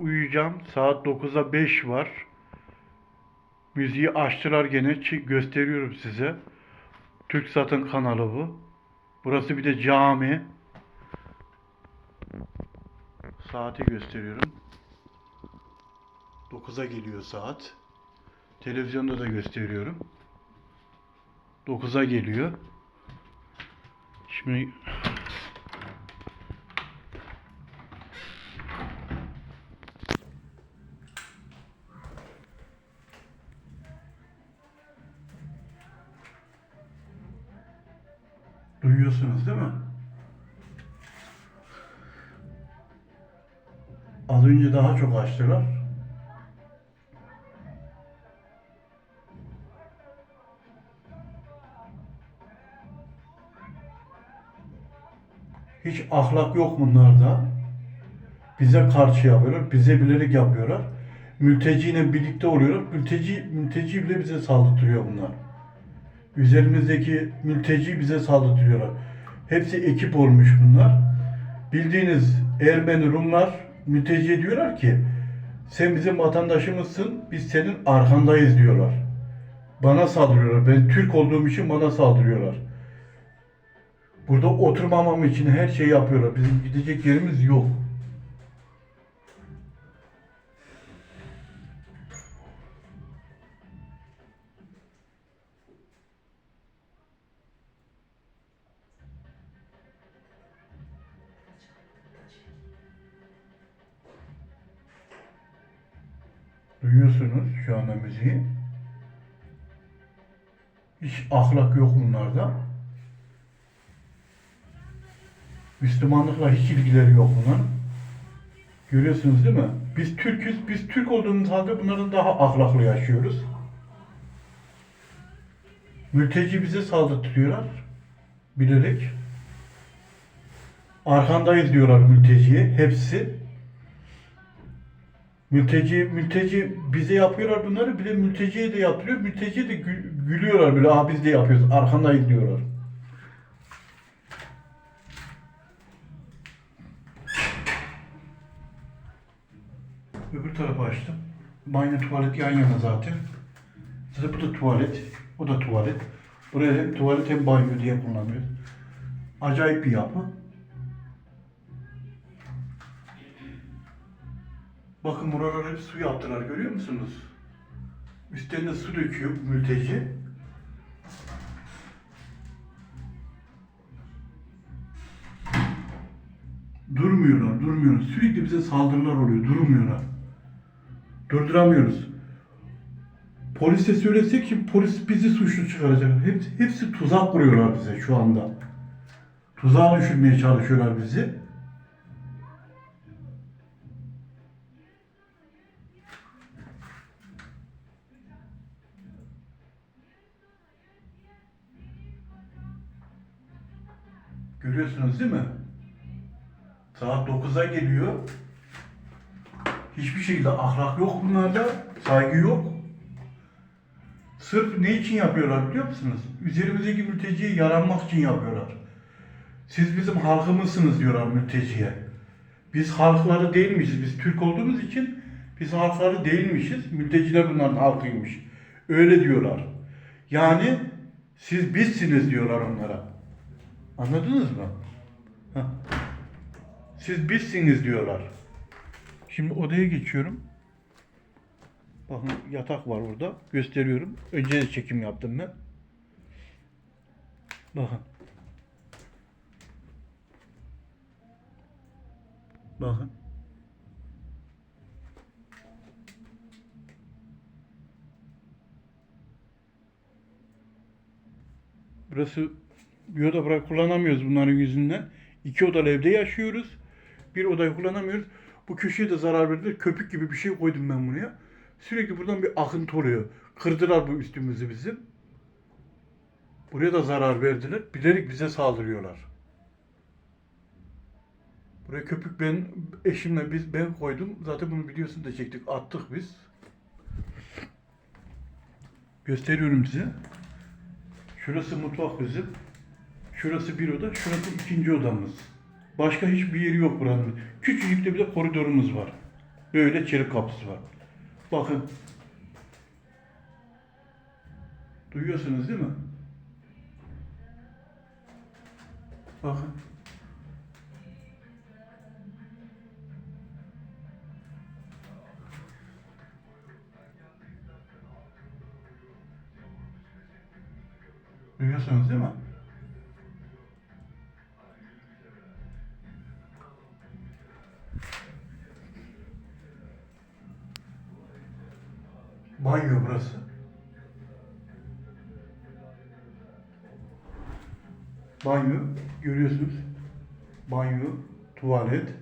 uyuyacağım. Saat 9'a 5 var. Müziği açtılar gene. Gösteriyorum size. Türk Satın kanalı bu. Burası bir de cami. Saati gösteriyorum. 9'a geliyor saat. Televizyonda da gösteriyorum. 9'a geliyor. Şimdi duyuyorsunuz değil mi? Az önce daha çok açtılar. Hiç ahlak yok bunlarda. Bize karşı yapıyorlar, bize bilerek yapıyorlar. Mülteciyle birlikte oluyorlar. Mülteci, mülteci bile bize saldırtıyor bunlar. Üzerimizdeki mülteci bize saldırtıyorlar. Hepsi ekip olmuş bunlar. Bildiğiniz Ermeni Rumlar mülteciye diyorlar ki sen bizim vatandaşımızsın, biz senin arkandayız diyorlar. Bana saldırıyorlar. Ben Türk olduğum için bana saldırıyorlar. Burada oturmamam için her şeyi yapıyorlar. Bizim gidecek yerimiz yok. Duyuyorsunuz şu anda müziği. Hiç ahlak yok bunlarda. Müslümanlıkla hiç ilgileri yok bunların. Görüyorsunuz değil mi? Biz Türk'üz, biz Türk olduğumuz halde bunların daha ahlaklı yaşıyoruz. Mülteci bize saldırtıyorlar. Bilerek. Arkandayız diyorlar mülteciye. Hepsi. Mülteci, mülteci bize yapıyorlar bunları. Bir de mülteciye de yapıyor. Mülteciye de gü- gülüyorlar böyle. Aa biz de yapıyoruz. Arkandayız diyorlar. Öbür tarafa açtım. Banyo tuvalet yan yana zaten. Zaten bu da tuvalet. Bu da tuvalet. Buraya hem tuvalet hem banyo diye kullanıyoruz. Acayip bir yapı. Bakın buralara hep su yaptılar görüyor musunuz? Üstlerine su döküyor mülteci. Durmuyorlar, durmuyorlar. Sürekli bize saldırılar oluyor, durmuyorlar. Durduramıyoruz. Polise söylesek ki polis bizi suçlu çıkaracak. Hepsi, hepsi tuzak kuruyorlar bize şu anda. Tuzağa düşürmeye çalışıyorlar bizi. Görüyorsunuz değil mi? Saat 9'a geliyor. Hiçbir şekilde ahlak yok bunlarda. Saygı yok. Sırf ne için yapıyorlar biliyor musunuz? Üzerimizdeki mülteciye yaranmak için yapıyorlar. Siz bizim halkımızsınız diyorlar mülteciye. Biz halkları değilmişiz. Biz Türk olduğumuz için biz halkları değilmişiz. Mülteciler bunların halkıymış. Öyle diyorlar. Yani siz bizsiniz diyorlar onlara. Anladınız mı? Heh. Siz bizsiniz diyorlar. Şimdi odaya geçiyorum. Bakın yatak var orada. Gösteriyorum. Önce de çekim yaptım ben. Bakın. Bakın. Burası bir oda bırak kullanamıyoruz bunların yüzünden. İki odalı evde yaşıyoruz. Bir odayı kullanamıyoruz. Bu köşeye de zarar verdiler. Köpük gibi bir şey koydum ben buraya. Sürekli buradan bir akıntı oluyor. Kırdılar bu üstümüzü bizim. Buraya da zarar verdiler. Bilerek bize saldırıyorlar. Buraya köpük ben eşimle biz ben koydum. Zaten bunu biliyorsun da çektik. Attık biz. Gösteriyorum size. Şurası mutfak bizim. Şurası bir oda, şurası ikinci odamız. Başka hiçbir yeri yok buranın. Küçücük de bir de koridorumuz var. Böyle çelik kapısı var. Bakın. Duyuyorsunuz değil mi? Bakın. Duyuyorsunuz değil mi? Banyo burası. Banyo görüyorsunuz. Banyo, tuvalet.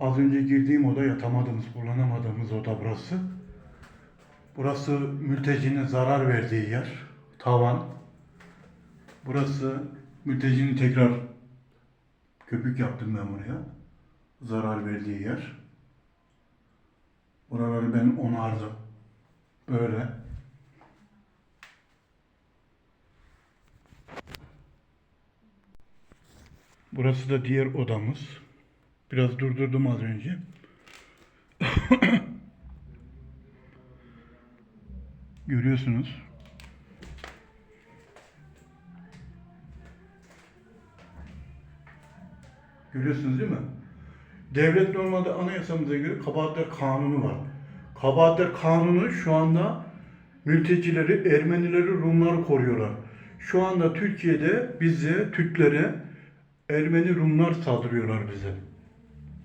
Az önce girdiğim oda yatamadığımız, kullanamadığımız oda burası. Burası mültecinin zarar verdiği yer. Tavan. Burası mültecinin tekrar köpük yaptım ben buraya. Zarar verdiği yer. Buraları ben onardım. Böyle. Burası da diğer odamız. Biraz durdurdum az önce. Görüyorsunuz. Görüyorsunuz değil mi? Devlet normalde anayasamıza göre kabahatler kanunu var. Kabahatler kanunu şu anda mültecileri, Ermenileri, Rumları koruyorlar. Şu anda Türkiye'de bize, Türklere Ermeni, Rumlar saldırıyorlar bize.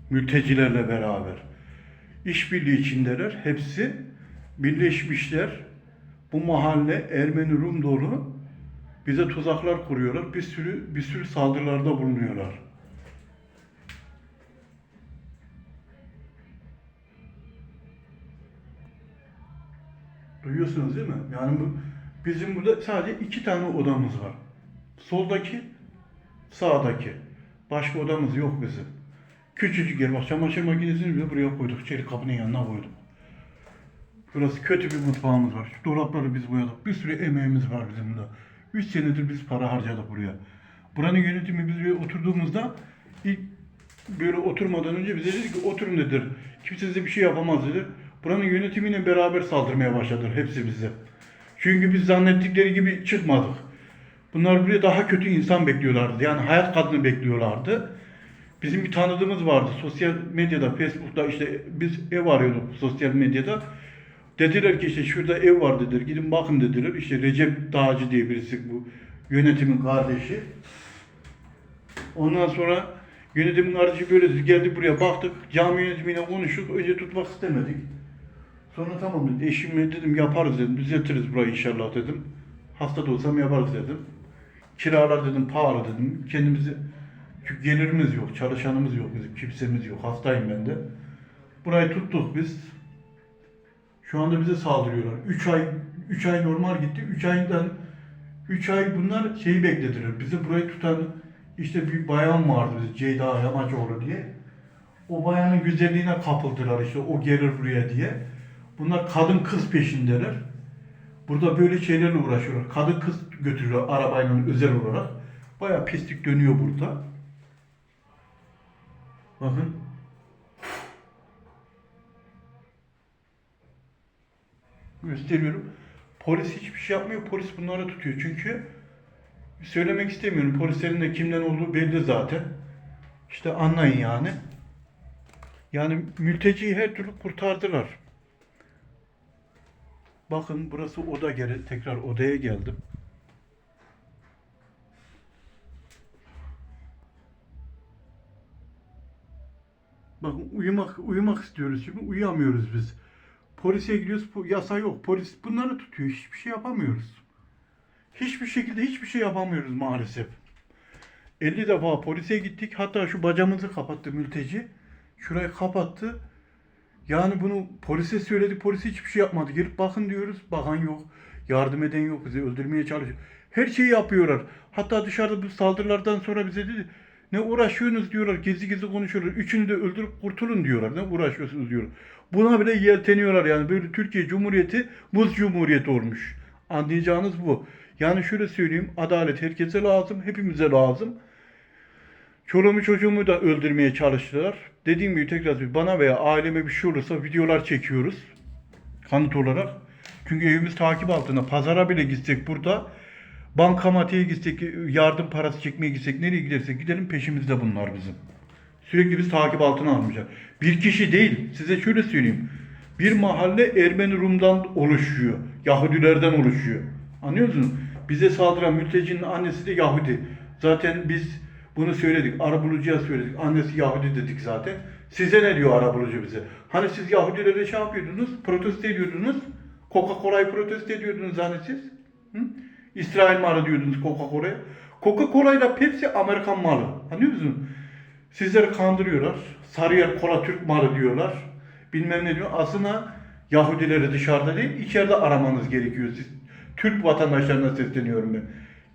Mültecilerle beraber. İşbirliği içindeler. Hepsi birleşmişler. Bu mahalle Ermeni, Rum dolu. Bize tuzaklar kuruyorlar. Bir sürü bir sürü saldırılarda bulunuyorlar. Duyuyorsunuz değil mi? Yani bu bizim burada sadece iki tane odamız var. Soldaki, sağdaki. Başka odamız yok bizim. Küçücük yer. Bak çamaşır makinesini bile buraya koyduk. Çelik kapının yanına koyduk. Burası kötü bir mutfağımız var. Şu dolapları biz boyadık. Bir sürü emeğimiz var bizim burada. Üç senedir biz para harcadık buraya. Buranın yönetimi biz buraya oturduğumuzda ilk böyle oturmadan önce bize dedi ki oturun dediler. Kimse size bir şey yapamaz dedi. Buranın yönetimiyle beraber saldırmaya başladılar hepsi bize. Çünkü biz zannettikleri gibi çıkmadık. Bunlar buraya daha kötü insan bekliyorlardı. Yani hayat kadını bekliyorlardı. Bizim bir tanıdığımız vardı. Sosyal medyada, Facebook'ta işte biz ev arıyorduk sosyal medyada. Dediler ki işte şurada ev var dediler. Gidin bakın dediler. İşte Recep Dağcı diye birisi bu yönetimin kardeşi. Ondan sonra yönetimin kardeşi böyle dedi. Geldi buraya baktık. Cami yönetimiyle konuştuk. Önce tutmak istemedik. Sonra tamam dedi. Eşime dedim yaparız dedim. Düzeltiriz burayı inşallah dedim. Hasta da olsam yaparız dedim. Kiralar dedim pahalı dedim. Kendimizi çünkü gelirimiz yok, çalışanımız yok bizim, kimsemiz yok. Hastayım ben de. Burayı tuttuk biz. Şu anda bize saldırıyorlar. 3 ay 3 ay normal gitti. 3 aydan 3 ay bunlar şeyi beklediler. Bizi burayı tutan işte bir bayan vardı bize Ceyda Yamaçoğlu diye. O bayanın güzelliğine kapıldılar işte o gelir buraya diye. Bunlar kadın kız peşindeler. Burada böyle şeylerle uğraşıyorlar. Kadın kız götürüyor arabayla özel olarak. Bayağı pislik dönüyor burada. Bakın. Gösteriyorum. Polis hiçbir şey yapmıyor. Polis bunları tutuyor. Çünkü söylemek istemiyorum. Polislerin de kimden olduğu belli zaten. İşte anlayın yani. Yani mülteciyi her türlü kurtardılar. Bakın burası oda geri tekrar odaya geldim. Bakın uyumak uyumak istiyoruz şimdi uyuyamıyoruz biz. Polise gidiyoruz yasa yok. Polis bunları tutuyor. Hiçbir şey yapamıyoruz. Hiçbir şekilde hiçbir şey yapamıyoruz maalesef. 50 defa polise gittik. Hatta şu bacamızı kapattı mülteci. Şurayı kapattı. Yani bunu polise söyledik. Polis hiçbir şey yapmadı. Gelip bakın diyoruz. Bakan yok. Yardım eden yok. Bizi öldürmeye çalışıyor. Her şeyi yapıyorlar. Hatta dışarıda bu saldırılardan sonra bize dedi. Ne uğraşıyorsunuz diyorlar. Gizli gizli konuşuyorlar. Üçünü de öldürüp kurtulun diyorlar. Ne uğraşıyorsunuz diyorlar. Buna bile yelteniyorlar yani. Böyle Türkiye Cumhuriyeti buz cumhuriyeti olmuş. Anlayacağınız bu. Yani şöyle söyleyeyim. Adalet herkese lazım. Hepimize lazım. Çoluğumu çocuğumu da öldürmeye çalıştılar. Dediğim gibi tekrar bana veya aileme bir şey olursa videolar çekiyoruz. Kanıt olarak. Çünkü evimiz takip altında. Pazara bile gitsek burada. Bankamatiğe gitsek, yardım parası çekmeye gitsek, nereye gidersek gidelim peşimizde bunlar bizim. Sürekli biz takip altına almayacak. Bir kişi değil. Size şöyle söyleyeyim. Bir mahalle Ermeni Rum'dan oluşuyor. Yahudilerden oluşuyor. Anlıyor musunuz? Bize saldıran mültecinin annesi de Yahudi. Zaten biz bunu söyledik. Arabulucuya söyledik. Annesi Yahudi dedik zaten. Size ne diyor arabulucu bize? Hani siz Yahudilere şey yapıyordunuz? Protesto ediyordunuz. Coca-Cola'yı protesto ediyordunuz hani siz? Hı? İsrail malı diyordunuz Coca-Cola'ya. Coca-Cola ile Pepsi Amerikan malı. Anlıyor musunuz? Sizleri kandırıyorlar. Sarıyer kola Türk malı diyorlar. Bilmem ne diyor. Aslında Yahudileri dışarıda değil, içeride aramanız gerekiyor. Siz, Türk vatandaşlarına sesleniyorum ben.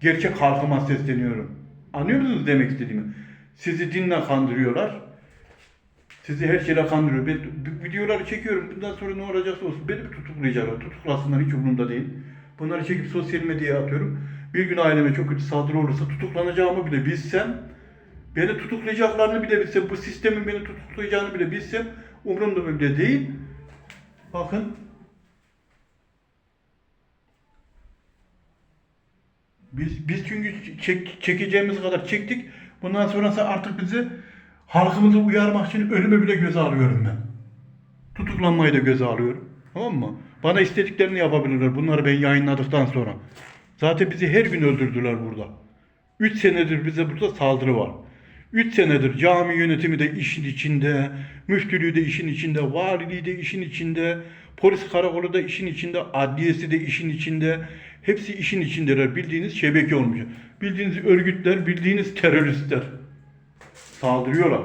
Gerçek halkıma sesleniyorum. Anlıyor musunuz demek istediğimi? Sizi dinle kandırıyorlar. Sizi her şeyle kandırıyor. Ben videoları çekiyorum. Bundan sonra ne olacaksa olsun. Beni bir tutuklayacaklar. Tutuklasınlar hiç umurumda değil. Bunları çekip sosyal medyaya atıyorum. Bir gün aileme çok kötü saldırı olursa tutuklanacağımı bile bilsem Beni tutuklayacaklarını bile bilsem, bu sistemin beni tutuklayacağını bile bilsem umurumda bile değil. Bakın. Biz, biz çünkü çek, çekeceğimiz kadar çektik. Bundan sonrası artık bizi halkımızı uyarmak için ölüme bile göze alıyorum ben. Tutuklanmayı da göze alıyorum. Tamam mı? Bana istediklerini yapabilirler. Bunları ben yayınladıktan sonra. Zaten bizi her gün öldürdüler burada. 3 senedir bize burada saldırı var. 3 senedir cami yönetimi de işin içinde, müftülüğü de işin içinde, valiliği de işin içinde, polis karakolu da işin içinde, adliyesi de işin içinde. Hepsi işin içindeler. Bildiğiniz şebeke olmuş. Bildiğiniz örgütler, bildiğiniz teröristler. Saldırıyorlar.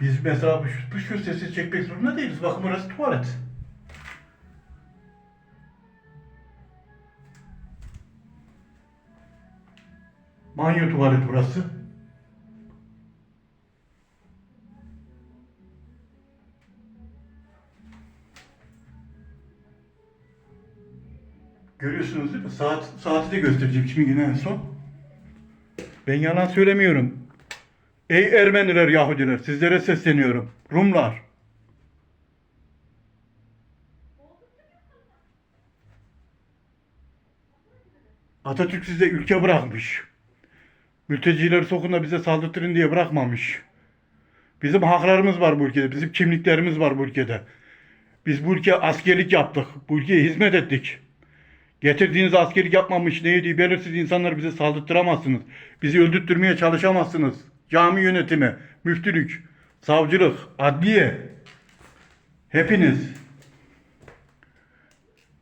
Biz mesela bu, bu şu sesi çekmek zorunda değiliz. Bakın burası tuvalet. Banyo tuvalet burası. Görüyorsunuz değil mi? Saat, saati de göstereceğim şimdi yine en son. Ben yalan söylemiyorum. Ey Ermeniler, Yahudiler, sizlere sesleniyorum. Rumlar. Atatürk size ülke bırakmış. Mültecileri sokun da bize saldırtırın diye bırakmamış. Bizim haklarımız var bu ülkede. Bizim kimliklerimiz var bu ülkede. Biz bu ülkeye askerlik yaptık. Bu ülkeye hizmet ettik. Getirdiğiniz askerlik yapmamış neydi belirsiz insanları bize saldırtıramazsınız. Bizi öldürtmeye çalışamazsınız. Cami yönetimi, müftülük, savcılık, adliye. Hepiniz.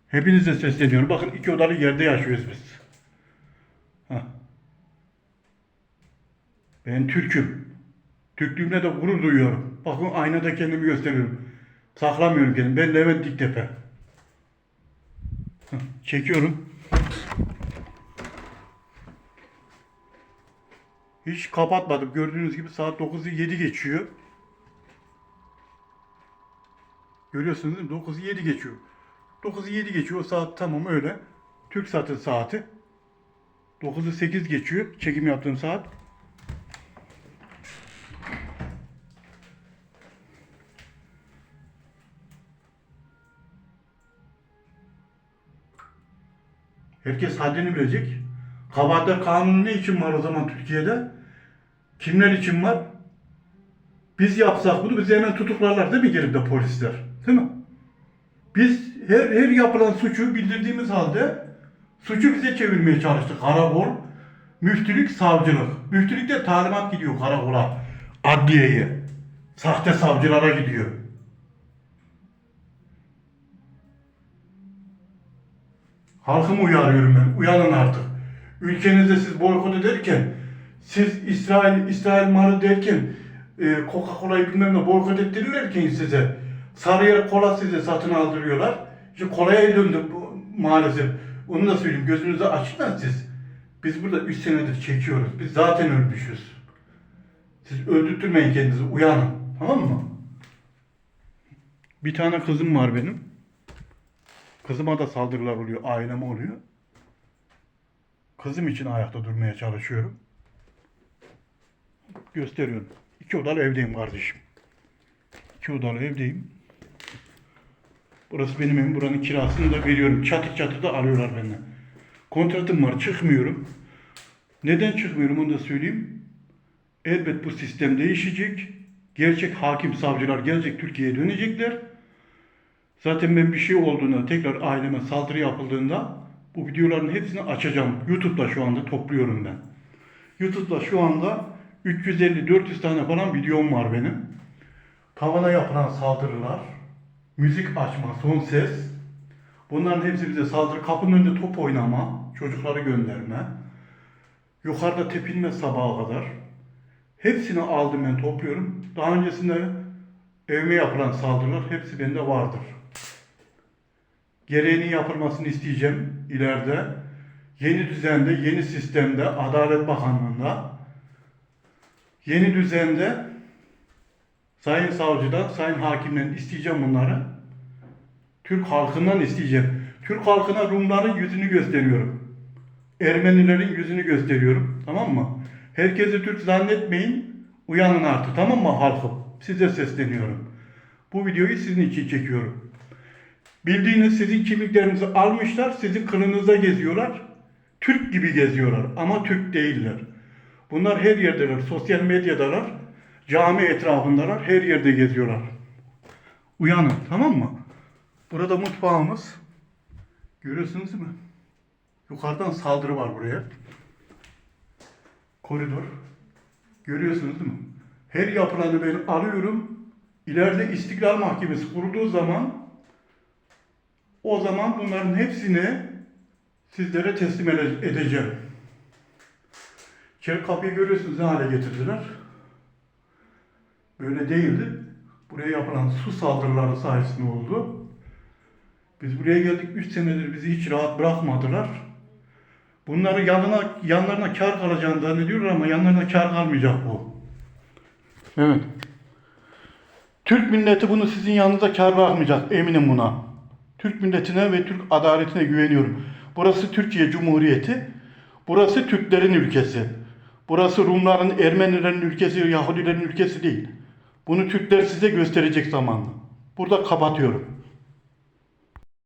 Hepinize sesleniyorum. Bakın iki odalı yerde yaşıyoruz biz. Hah. Ben Türk'üm. Türklüğümle de gurur duyuyorum. Bakın aynada kendimi gösteriyorum. Saklamıyorum kendimi. Ben Levent Diktepe. Çekiyorum. Hiç kapatmadım. Gördüğünüz gibi saat 9'u 7 geçiyor. Görüyorsunuz değil mi? 9'u 7 geçiyor. 9'u 7 geçiyor. O saat tamam öyle. Türk saati saati. 9'u 8 geçiyor. Çekim yaptığım saat. Herkes haddini bilecek. Kabahatler kanunu ne için var o zaman Türkiye'de? Kimler için var? Biz yapsak bunu bizi hemen tutuklarlar değil mi gelip de polisler? Değil mi? Biz her, her yapılan suçu bildirdiğimiz halde suçu bize çevirmeye çalıştık. Karakol, müftülük, savcılık. Müftülükte talimat gidiyor karakola, adliyeye. Sahte savcılara gidiyor. Halkımı uyarıyorum ben. Uyanın artık. Ülkenizde siz boykot ederken, siz İsrail, İsrail malı derken, e, Coca-Cola'yı bilmem ne boykot ettirirlerken size, Sarıyer kola size satın aldırıyorlar. İşte kolaya döndü maalesef. Onu da söyleyeyim. Gözünüzü açın siz. Biz burada 3 senedir çekiyoruz. Biz zaten ölmüşüz. Siz öldürtmeyin kendinizi. Uyanın. Tamam mı? Bir tane kızım var benim. Kızıma da saldırılar oluyor, aileme oluyor. Kızım için ayakta durmaya çalışıyorum. Gösteriyorum. İki odalı evdeyim kardeşim. İki odalı evdeyim. Burası benim evim. Buranın kirasını da veriyorum. Çatı çatı da alıyorlar benden. Kontratım var. Çıkmıyorum. Neden çıkmıyorum onu da söyleyeyim. Elbet bu sistem değişecek. Gerçek hakim savcılar gelecek Türkiye'ye dönecekler. Zaten ben bir şey olduğunda tekrar aileme saldırı yapıldığında bu videoların hepsini açacağım. YouTube'da şu anda topluyorum ben. YouTube'da şu anda 350-400 tane falan videom var benim. Tavana yapılan saldırılar, müzik açma, son ses. Bunların hepsi bize saldırı. Kapının önünde top oynama, çocukları gönderme. Yukarıda tepinme sabaha kadar. Hepsini aldım ben topluyorum. Daha öncesinde evime yapılan saldırılar hepsi bende vardır. Gereğinin yapılmasını isteyeceğim ileride. Yeni düzende, yeni sistemde, Adalet Bakanlığı'nda, yeni düzende Sayın Savcı'dan, Sayın Hakimden isteyeceğim bunları. Türk halkından isteyeceğim. Türk halkına Rumların yüzünü gösteriyorum. Ermenilerin yüzünü gösteriyorum. Tamam mı? Herkesi Türk zannetmeyin. Uyanın artık. Tamam mı halkım? Size sesleniyorum. Bu videoyu sizin için çekiyorum. Bildiğiniz sizin kimliklerinizi almışlar, sizin kılınızda geziyorlar. Türk gibi geziyorlar ama Türk değiller. Bunlar her yerdeler, sosyal medyadalar, cami etrafındalar, her yerde geziyorlar. Uyanın, tamam mı? Burada mutfağımız. Görüyorsunuz mi? Yukarıdan saldırı var buraya. Koridor. Görüyorsunuz değil mi? Her yapılanı ben alıyorum. İleride İstiklal Mahkemesi kurulduğu zaman o zaman bunların hepsini sizlere teslim ede- edeceğim. İçeri kapıyı görüyorsunuz ne hale getirdiler. Böyle değildi. Buraya yapılan su saldırıları sayesinde oldu. Biz buraya geldik 3 senedir bizi hiç rahat bırakmadılar. Bunları yanına, yanlarına kar kalacağını zannediyorlar ama yanlarına kar kalmayacak bu. Evet. Türk milleti bunu sizin yanınıza kar bırakmayacak eminim buna. Türk milletine ve Türk adaletine güveniyorum. Burası Türkiye Cumhuriyeti. Burası Türklerin ülkesi. Burası Rumların, Ermenilerin ülkesi, Yahudilerin ülkesi değil. Bunu Türkler size gösterecek zamanla. Burada kapatıyorum.